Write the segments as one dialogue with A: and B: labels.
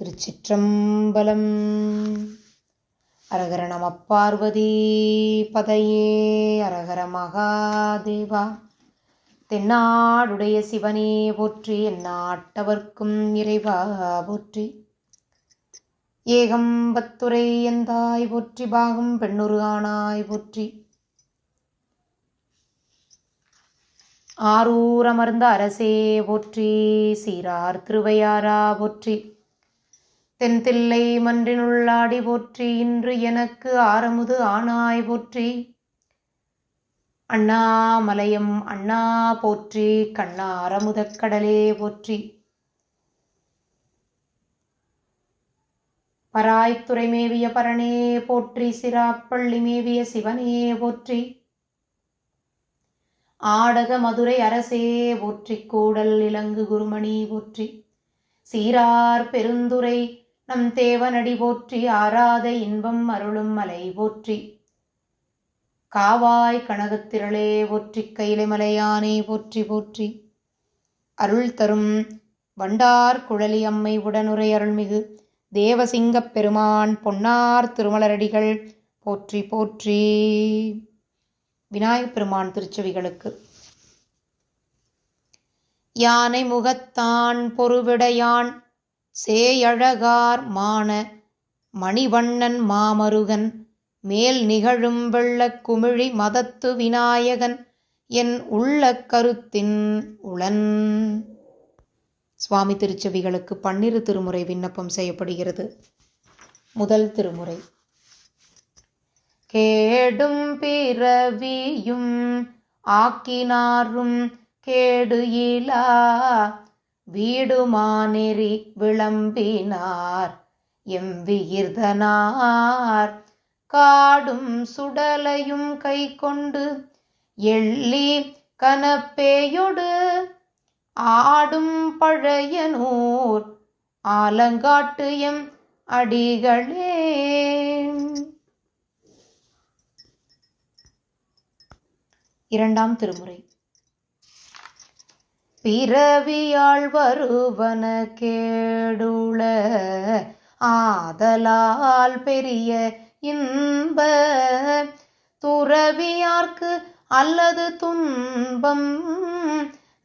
A: திருச்சிற்றம்பலம். அரகர நம பார்வதி பதையே அரகர மகாதேவா. தென்னாடுடைய சிவனே போற்றி எந்நாட்டவர்க்கும் இறைவா போற்றி. ஏகம்பத்துரை எந்தாய் போற்றி பாகம் பெண்ணுரு ஆனாய் போற்றி. ஆரூரமர்ந்த அரசே போற்றி சீரார் திருவையாரா போற்றி. தென்தில்லை மன்றினுள்ளாடி போற்றி இன்று எனக்கு ஆரமுது ஆனாய் போற்றி. அண்ணாமலையம் அண்ணா போற்றி கண்ணாரமுதக் கடலே போற்றி. பராய்த்துறை மேவிய பரணே போற்றி சிராப்பள்ளி மேவிய சிவனே போற்றி. ஆடக மதுரை அரசே போற்றி கூடல் இலங்கு குருமணி போற்றி. சீரார் பெருந்துரை நம் தேவனடி போற்றி ஆராத இன்பம் அருளும் மலை போற்றி. காவாய் கனகத்திரளே போற்றி கைலை மலையானே போற்றி போற்றி. அருள் தரும் வண்டார் குழலி அம்மை உடனுரை அருள்மிகு தேவசிங்கப் பெருமான் பொன்னார் திருமலரடிகள் போற்றி போற்றி. விநாயகப் பெருமான் திருச்செவிகளுக்கு. யானை முகத்தான் பொறுவிடையான் சேயழகார் மான மணிவண்ணன் மாமருகன் மேல் நிகழும் வெள்ளக் குமிழி மதத்து விநாயகன் என் உள்ள கருத்தின் உளன். சுவாமி திருச்செவிகளுக்கு பன்னிரு திருமுறை விண்ணப்பம் செய்யப்படுகிறது. முதல் திருமுறை. கேடும் பிறவியும் ஆக்கினாரும் கேடு இலா வீடுமானெறி விளம்பினார். எவ்விகிர்தனார் காடும் சுடலையும் கை கொண்டு எள்ளி கனப்பேயொடு ஆடும் பழையனூர். ஆலங்காட்டு எம் அடிகளே. இரண்டாம் திருமுறை. பிறவியாள் வருவன கேடுள ஆதலால் பெரிய இன்ப. துறவியார்க்கு அல்லது துன்பம்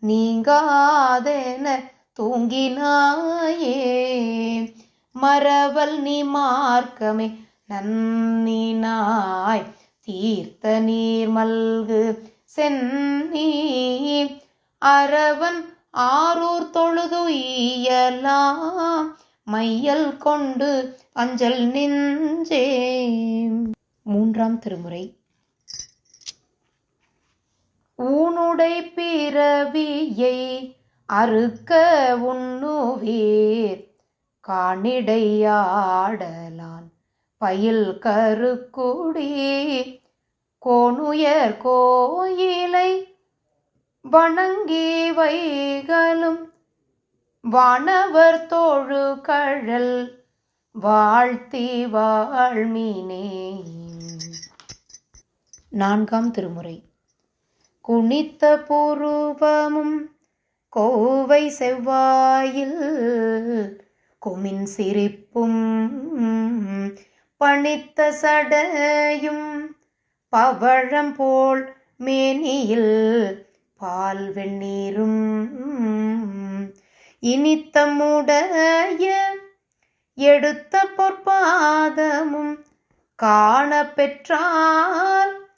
A: நீங்காதென தூங்கினாயே. மரவல் நீ மார்க்கமே நன்னினாய் தீர்த்த நீர் மல்கு சென்னீ. அரவன் ஆரூர் தொழுது ஈயலாம் மையல் கொண்டு அஞ்சல் நெஞ்சே மூன்றாம் திருமுறை. ஊனுடை பிறவியை அறுக்க உண்ணுவீர். காணிடையாடலான் பயில் கருக்குடி கோணுயர் கோயிலை வணங்கி வைகளும் வானவர் தோழு கழல் வாழ்த்தி வாழ்மினே. நான்காம் திருமுறை. குனித்த பூர்வமும் கோவை செவ்வாயில் குமின் சிரிப்பும் பணித்த சடையும் பவழம் போல் மேனியில் பால் வெந்நீரும் இனித்தமுடைய எடுத்த பொற்பாதமும் காண பெற்றால்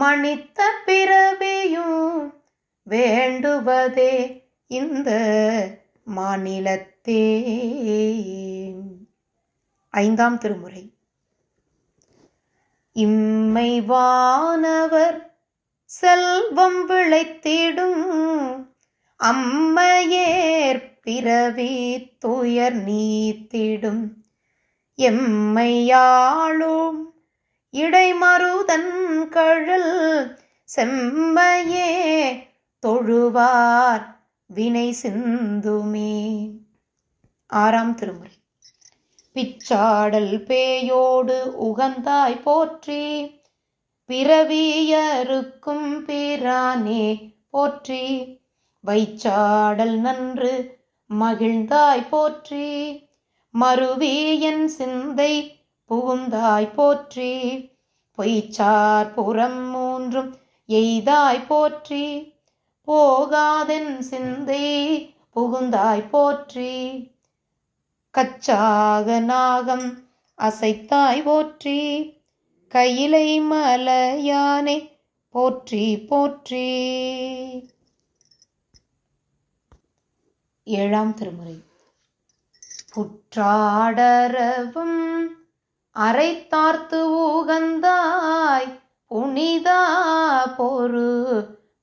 A: மணித்த பிறவியும் வேண்டுவதே இந்த மாநிலத்தே. ஐந்தாம் திருமுறை. இம்மை வானவர் செல்வம் விளைத்திடும். அம்மையேற் பிறவி துயர் நீத்திடும். எம்மையாளும் இடைமருதன் கழல் செம்மையே தொழுவார் வினை சிந்துமே. ஆறாம் திருமுறை. பிச்சாடல் பேயோடு உகந்தாய் போற்றி பிறவியருக்கும் பிரானே போற்றி. வைச்சாடல் நன்று மகிழ்ந்தாய் போற்றி. மறுவியன் சிந்தை புகுந்தாய் போற்றி. பொய்ச்சார் புறம் மூன்றும் எய்தாய் போற்றி. போகாதென் சிந்தை புகுந்தாய் போற்றி. கச்சாக நாகம் அசைத்தாய் போற்றி. கையிலை மலையானே போற்றி போற்றி. ஏழாம் திருமுறை. புற்றாடரவும் அரைத்தார்த்து ஊகந்தாய் புனிதா பொறு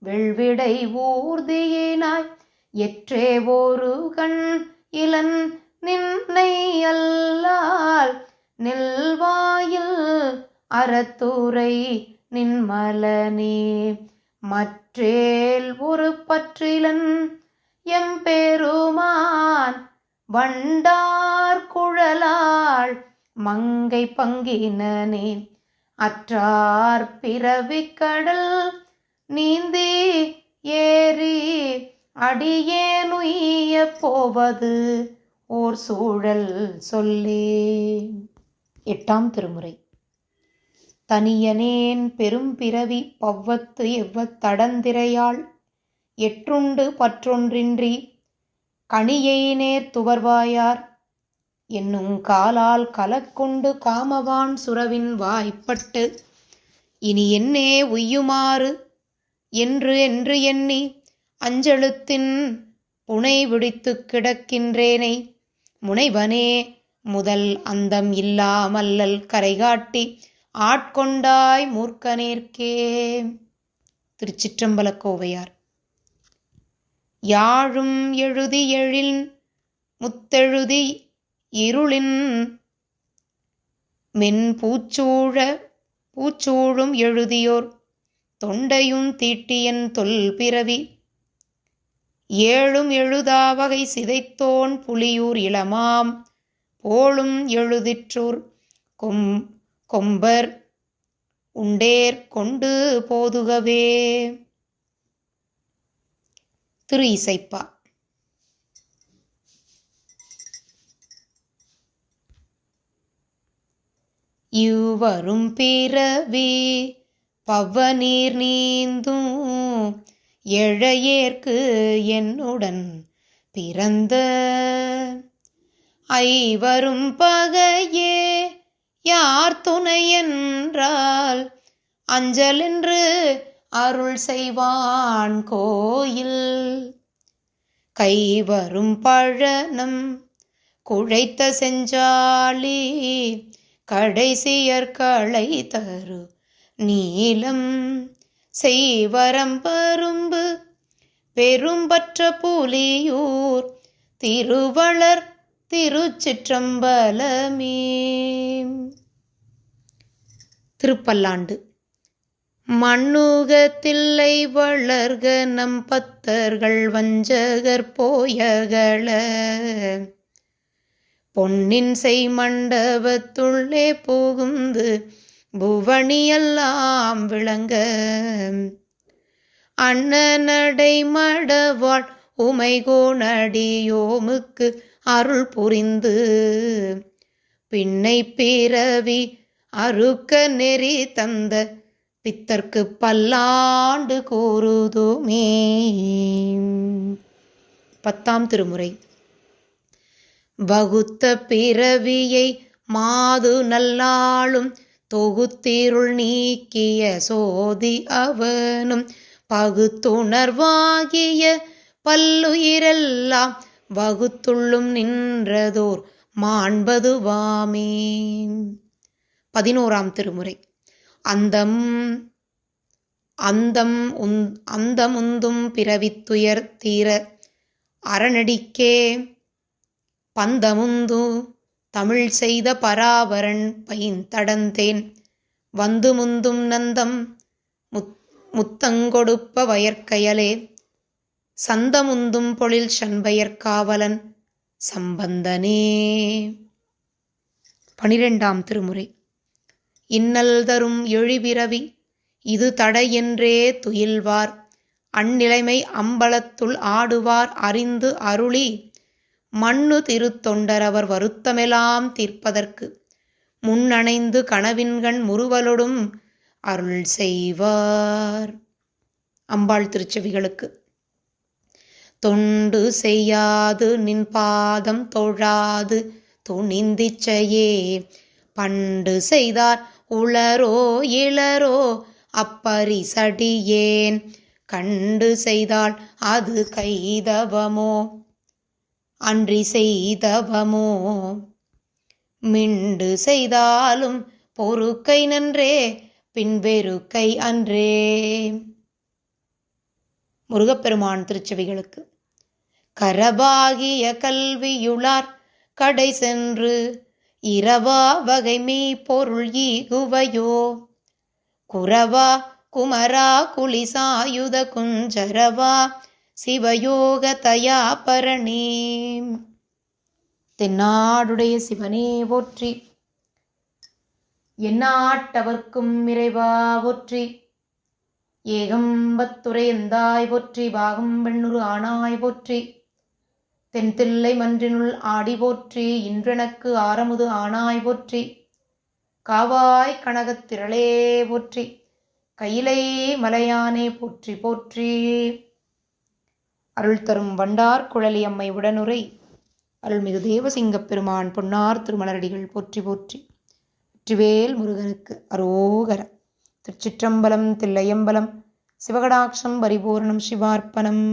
A: வெள்விடை ஊர்தியினாய். எற்றே ஒரு கண் இளன் நின்னை அல்லால் நெல்வாயில் அறத்துரை நின்மலனே. மற்றேல் ஒரு பற்றிலன் எம்பெருமான் வண்டார் குழலாள் மங்கை பங்கினனே. அற்றார் பிறவி கடல் நீந்தி ஏறி அடியேனுய போவது ஓர் சூழல் சொல்லே. எட்டாம் திருமுறை. தனியனேன் பெரும் பிறவி பவ்வத்து எவ்வத்தடந்திரையாள் எற்றுண்டு பற்றொன்றின்றி கணியை நேர் துவர்வாயார்? என்னும் காலால் கலக்கொண்டு காமவான் சுரவின் வாய்ப்பட்டு இனி என்னே உய்யுமாறு? என்று என்று எண்ணி அஞ்செழுத்தின் புனை விடித்துக் கிடக்கின்றேனை. முனைவனே முதல் அந்தம் இல்லாமல்லல் கரைகாட்டி ஆட்கொண்டாய் மூர்க்கனேற்கே. திருச்சிற்றம்பல கோவையார் யாழும் எழுதி எழில் முத்தெழுதி இருளின் மென் பூச்சூழ பூச்சூழும் எழுதியோர். தொண்டையும் தீட்டியன் தொல் பிறவி ஏழும் எழுதாவகை சிதைத்தோன் புலியூர் இளமாம். போலும் எழுதிற்றோர் கொம் கொம்பர் உண்டேர் கொண்டு போதுகவே. திரு இசைப்பா. இவ்வரும் பிறவி பவ்வநீர் நீந்தும் எழையேற்கு என்னுடன் பிறந்த ஐவரும் பகையே யார் துணை என்றால் அஞ்சலென்று அருள் செய்வான் கோயில். கைவரும் பழனம் குழைத்த செஞ்சாலி கடைசியற்களை தரு நீலம் செய்வரம் பரும்பு பெரும்பற்ற புலியூர் திருவளர் திருச்சிற்றம்பலமே. திருப்பல்லாண்டு. மண்ணுகத்தில்லை வளர்க நம் பத்தர்கள் வஞ்சகர் போயகள பொன்னின் செய் மண்டபத்துள்ளே புகுந்து புவனியெல்லாம் விளங்க. அண்ணனடை மடவாள் உமைகோணடியோமுக்கு அருள் புரிந்து. பின்னை பிறவி அறுக்க நெறி தந்த பித்தர்க்கு பல்லாண்டு கூறுதுமே பத்தாம் திருமுறை. வகுத்த பிறவியை மாது நல்லாளும் தொகுத்திருள் நீக்கிய சோதி அவனும் பகுத்துணர்வாகிய பல்லுயிரெல்லாம் வகுத்துள்ளும் நின்றதோர் மாண்பது வாமே பதினோராம் திருமுறை. அந்தம் அந்தம் உந் அந்தமுந்தும் பிறவித்துயர் தீர அரணடிக்கே பந்தமுந்து தமிழ் செய்த பராபரன் பைந்தடந்தேன் வந்து முந்தும் நந்தம் முத் முத்தங்கொடுப்ப வயற்கயலே சந்தமுந்தும் பொழில் சண்பயற் காவலன் சம்பந்தனே. பனிரெண்டாம் திருமுறை. இன்னல் தரும் எழிபிறவி இது தடையென்றே துயில்வார். அந்நிலைமை அம்பலத்துள் ஆடுவார் அறிந்து அருளி மண்ணு திருத்தொண்டரவர் வருத்தமெலாம் தீர்ப்பதற்கு முன்னணைந்து கனவின்கண் முறுவலொடும் அருள் செய்வார். அம்பாள் திருச்செவிகளுக்கு. தொண்டு செய்யாது நின் பாதம் தொழாது துணிந்திச்சையே. பண்டு செய்தார் உளரோ இளரோ அப்பரிசடியேன். கண்டு செய்தால் அது கைதவமோ? அன்றி செய்தவமோ? மிண்டு செய்தாலும் பொறுக்கை நன்றே பின்பெருக்கை அன்றே. முருகப்பெருமான் திருச்செவிகளுக்கு. கரபாகிய கல்வியுளார். கடை சென்று இரவா வகைமை பொருள் ஈகுவையோ. குரவா குமரா குளிசாயுத குஞ்சரவா. சிவயோக தயா பரணே தென்னாடுடைய சிவனே போற்றி. எந்நாட்டவர்க்கும் இறைவா போற்றி. ஏகம்பத்துரை எந்தாய் போற்றி. பாகம் பெண்ணுரு ஆனாய் போற்றி. தென்தில்லை மன்றினுள் ஆடி போற்றி இன்றெனக்கு ஆரமுது ஆனாய் போற்றி. காவாய் கனகத்திரளே போற்றி கையிலை மலையானே போற்றி போற்றி. அருள் தரும் வண்டார் குழலி அம்மை உடனுரை அருள்மிகு தேவசிங்கப் பெருமான் பொன்னார் திருமலரடிகள் போற்றி போற்றி. வெற்றிவேல் முருகனுக்கு அரோகர திருச்சிற்றம்பலம் தில்லையம்பலம் சிவகடாட்சம் பரிபூர்ணம் சிவார்ப்பணம்.